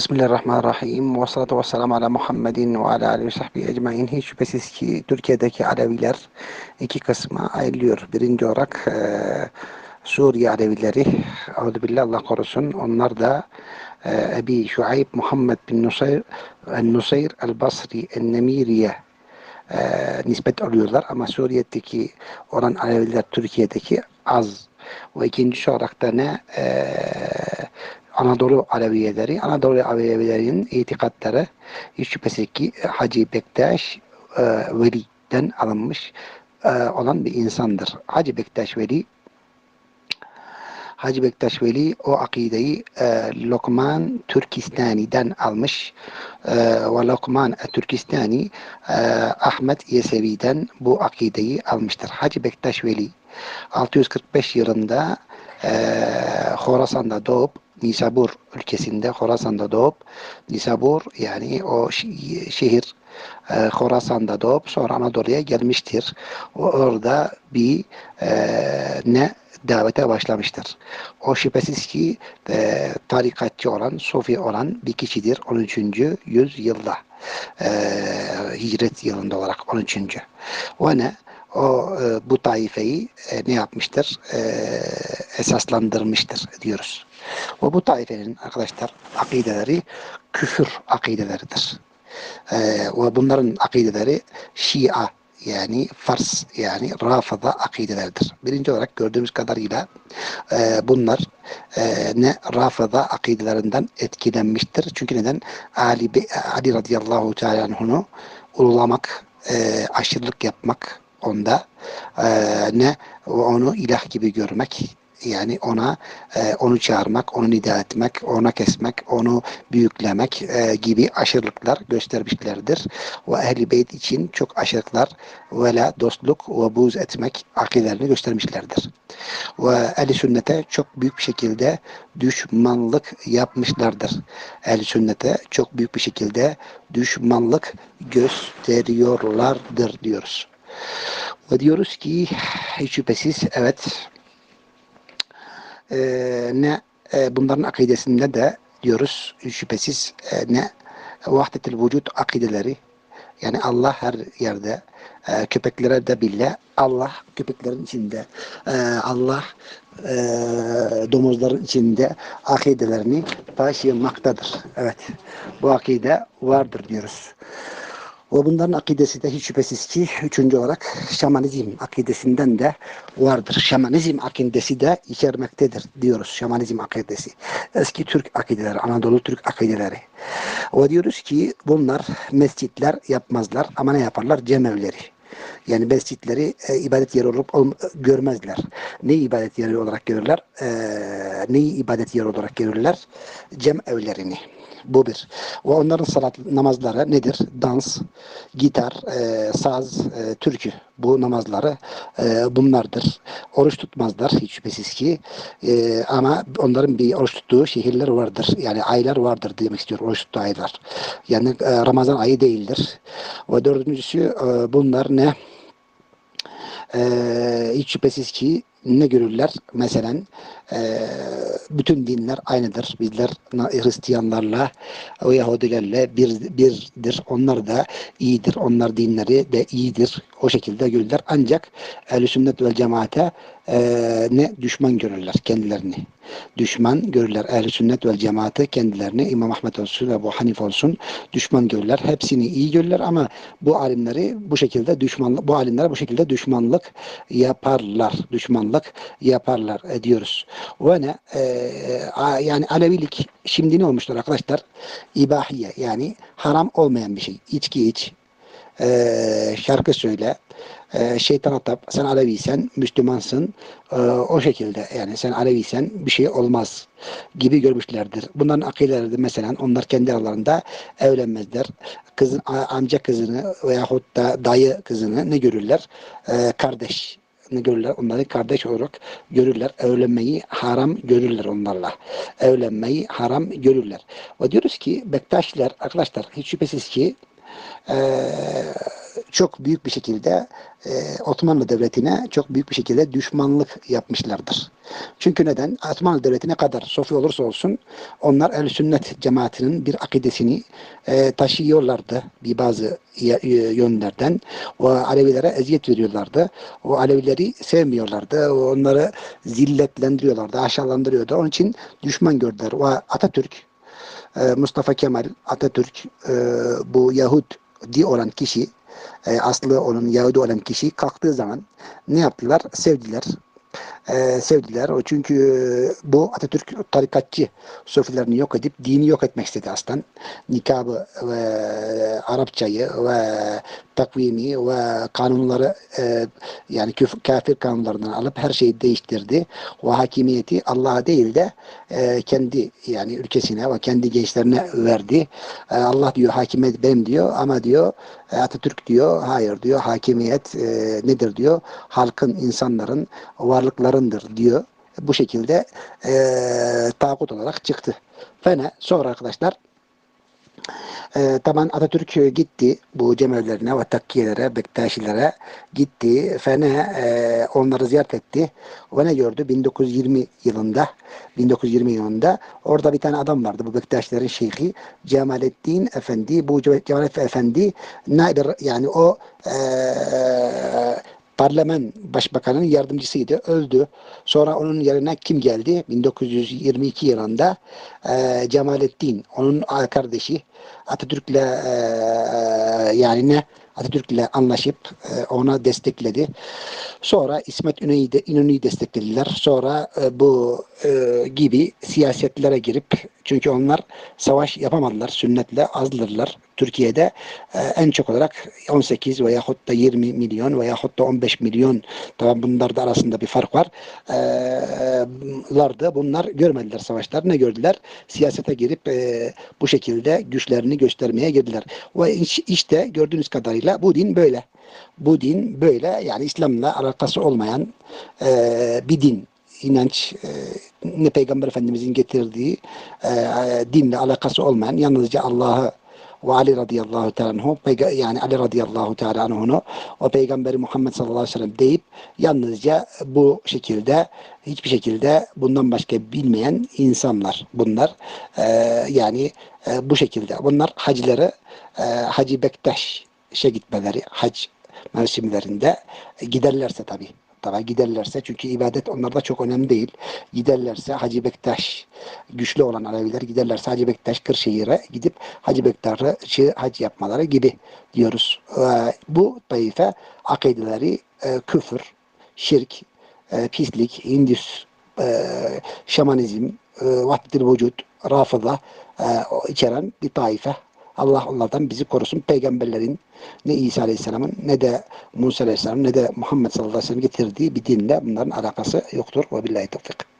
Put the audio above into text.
Bismillahirrahmanirrahim. Ve salatu ve selamu ala Muhammedin ve ala aleyhi ve sahbihi ecmain. Hiç şüphesiz ki Türkiye'deki Aleviler iki kısma ayrılıyor. Birinci olarak e, Suriye Alevileri, Euzubillah Allah korusun. Onlar da e, Ebi Şuayb Muhammed bin Nusayr, Nusayr el-Basri el-Nemiriye e, nispet alıyorlar. Ama Suriye'deki olan Aleviler Türkiye'deki az. Ve ikinci olarak da ne? Eee Anadolu Aleviyeleri, Anadolu Alevilerinin itikatları hiç şüphesiz ki Hacı Bektaş e, Veli'den alınmış e, olan bir insandır. Hacı Bektaş Veli Hacı Bektaş Veli o akideyi e, Lokman Türkistani'den almış e, ve Lokman Türkistani e, Ahmet Yesevi'den bu akideyi almıştır. Hacı Bektaş Veli 645 yılında e, Horasan'da doğup Nisabur ülkesinde Horasan'da doğup Nisabur yani o şehir e, Horasan'da doğup sonra Anadolu'ya gelmiştir. O orada bir e, ne davete başlamıştır. O şüphesiz ki e, tarikatçı olan, sofi olan bir kişidir 13. yüzyılda. E, hicret yılında olarak 13. O ne? o e, bu taifeyi e, ne yapmıştır? E, esaslandırmıştır diyoruz. Ve bu taifenin arkadaşlar akideleri küfür akideleridir. E, ve bunların akideleri Şia yani Fars yani Rafıda akideleridir. Birinci olarak gördüğümüz kadarıyla e, bunlar e, ne Rafıda akidelerinden etkilenmiştir. Çünkü neden? Ali, Ali radıyallahu teala anhunu ululamak, e, aşırılık yapmak, onda e, ne onu ilah gibi görmek yani ona e, onu çağırmak, onu nida etmek, ona kesmek, onu büyüklemek e, gibi aşırılıklar göstermişlerdir. Ve ehli beyt için çok aşırılıklar ve dostluk ve buz etmek akidelerini göstermişlerdir. Ve ehli sünnete çok büyük bir şekilde düşmanlık yapmışlardır. Ehli sünnete çok büyük bir şekilde düşmanlık gösteriyorlardır diyoruz. Ve diyoruz ki hiç şüphesiz evet e, ne e, bunların akidesinde de diyoruz şüphesiz e, ne vahdetil vücut akideleri yani Allah her yerde e, köpeklere de bile Allah köpeklerin içinde e, Allah e, domuzların içinde akidelerini taşımaktadır. Evet bu akide vardır diyoruz. Ve bunların akidesi de hiç şüphesiz ki üçüncü olarak şamanizm akidesinden de vardır. Şamanizm akidesi de içermektedir diyoruz. Şamanizm akidesi. Eski Türk akideleri, Anadolu Türk akideleri. Ve diyoruz ki bunlar mescitler yapmazlar ama ne yaparlar? Cemevleri. Yani mescitleri e, ibadet yeri olup ol, görmezler. Neyi ibadet yeri olarak görürler? E, neyi ibadet yeri olarak görürler? Cem evlerini. Bu bir. Ve onların salat namazları nedir? Dans, gitar, e, saz, e, türkü. Bu namazları e, bunlardır. Oruç tutmazlar hiç şüphesiz ki. E, ama onların bir oruç tuttuğu şehirler vardır. Yani aylar vardır demek istiyorum. Oruç tuttuğu aylar. Yani e, Ramazan ayı değildir. Ve dördüncüsü e, bunlar ne? E, hiç şüphesiz ki ne görürler? Mesela e, bütün dinler aynıdır. Bizler Hristiyanlarla Yahudilerle bir, birdir. Onlar da iyidir. Onlar dinleri de iyidir. O şekilde görürler. Ancak ehl sünnet ve cemaate e, ne düşman görürler kendilerini. Düşman görürler. ehl sünnet ve cemaate kendilerini İmam Ahmet olsun ve Ebu Hanif olsun düşman görürler. Hepsini iyi görürler ama bu alimleri bu şekilde düşmanlık bu alimlere bu şekilde düşmanlık yaparlar. Düşmanlık yaparlar diyoruz. Ve ne? E, yani Alevilik şimdi ne olmuştur arkadaşlar? İbahiye yani haram olmayan bir şey. İçki iç, e, şarkı söyle, e, şeytan atap, sen Aleviysen, Müslümansın, e, o şekilde yani sen Aleviysen bir şey olmaz gibi görmüşlerdir. Bunların akideleri de mesela onlar kendi aralarında evlenmezler. Kızın, amca kızını veyahut da dayı kızını ne görürler? E, kardeş ne görürler? Onları kardeş olarak görürler. Evlenmeyi haram görürler onlarla. Evlenmeyi haram görürler. Ve diyoruz ki Bektaşiler arkadaşlar hiç şüphesiz ki e, çok büyük bir şekilde e, Osmanlı Devleti'ne çok büyük bir şekilde düşmanlık yapmışlardır. Çünkü neden? Osmanlı Devleti ne kadar sofi olursa olsun onlar el sünnet cemaatinin bir akidesini e, taşıyorlardı bir bazı y- yönlerden. O Alevilere eziyet veriyorlardı. O Alevileri sevmiyorlardı. Onları zilletlendiriyorlardı, aşağılandırıyordu. Onun için düşman gördüler. O Atatürk, e, Mustafa Kemal Atatürk e, bu Yahudi olan kişi e, aslı onun Yahudi olan kişi kalktığı zaman ne yaptılar? Sevdiler. E, sevdiler. O çünkü e, bu Atatürk tarikatçı sofilerini yok edip dini yok etmek istedi aslan. Nikabı ve Arapçayı ve takvimi ve kanunları e, yani küf- kafir kanunlarından alıp her şeyi değiştirdi. O hakimiyeti Allah'a değil de e, kendi yani ülkesine ve kendi gençlerine verdi. E, Allah diyor hakimiyet benim diyor ama diyor e, Atatürk diyor hayır diyor hakimiyet e, nedir diyor halkın insanların varlıklarındır diyor. Bu şekilde e, tağut olarak çıktı. Fene sonra arkadaşlar e, taban Atatürk gitti bu cemevlerine ve takkiyelere, Bektaşilere gitti. Fene e, onları ziyaret etti. Ve ne gördü? 1920 yılında 1920 yılında orada bir tane adam vardı. Bu Bektaşilerin şeyhi Cemalettin Efendi. Bu Cemalettin Efendi naibir yani o e, Parlament Başbakanı'nın yardımcısıydı. Öldü. Sonra onun yerine kim geldi? 1922 yılında e, Cemalettin, onun kardeşi Atatürk'le e, yani ne? Atatürk'le anlaşıp e, ona destekledi. Sonra İsmet İnönü'yü de, İnönü'yü desteklediler. Sonra e, bu e, gibi siyasetlere girip çünkü onlar savaş yapamadılar. Sünnetle azdırdılar. Türkiye'de e, en çok olarak 18 veyahut da 20 milyon veyahut da 15 milyon tabi bunlar da arasında bir fark var. E, lardı. Bunlar görmediler savaşlar. Ne gördüler? Siyasete girip e, bu şekilde güçlerini göstermeye girdiler. Ve iş- işte gördüğünüz kadarıyla bu din böyle. Bu din böyle yani İslam'la alakası olmayan e, bir din inanç e, ne Peygamber Efendimizin getirdiği e, dinle alakası olmayan yalnızca Allah'ı ve Ali radıyallahu teala yani Ali radıyallahu teala anhu'nu o peygamberi Muhammed sallallahu aleyhi ve sellem deyip yalnızca bu şekilde hiçbir şekilde bundan başka bilmeyen insanlar bunlar. E, yani e, bu şekilde. Bunlar hacıları e, Hacı Bektaş'a gitmeleri hac mevsimlerinde e, giderlerse tabi Tabi giderlerse çünkü ibadet onlarda çok önemli değil. Giderlerse Hacı Bektaş güçlü olan Aleviler giderlerse Hacı Bektaş Kırşehir'e gidip Hacı Bektaş'ı hac yapmaları gibi diyoruz. Ee, bu taife akideleri e, küfür, şirk, e, pislik, hindüs, e, şamanizm, e, vücut, rafıda içeren bir taife. Allah onlardan bizi korusun. Peygamberlerin ne İsa Aleyhisselam'ın ne de Musa Aleyhisselam'ın ne de Muhammed sallallahu aleyhi ve sellem getirdiği bir dinle bunların alakası yoktur. Ve billahi tevfik.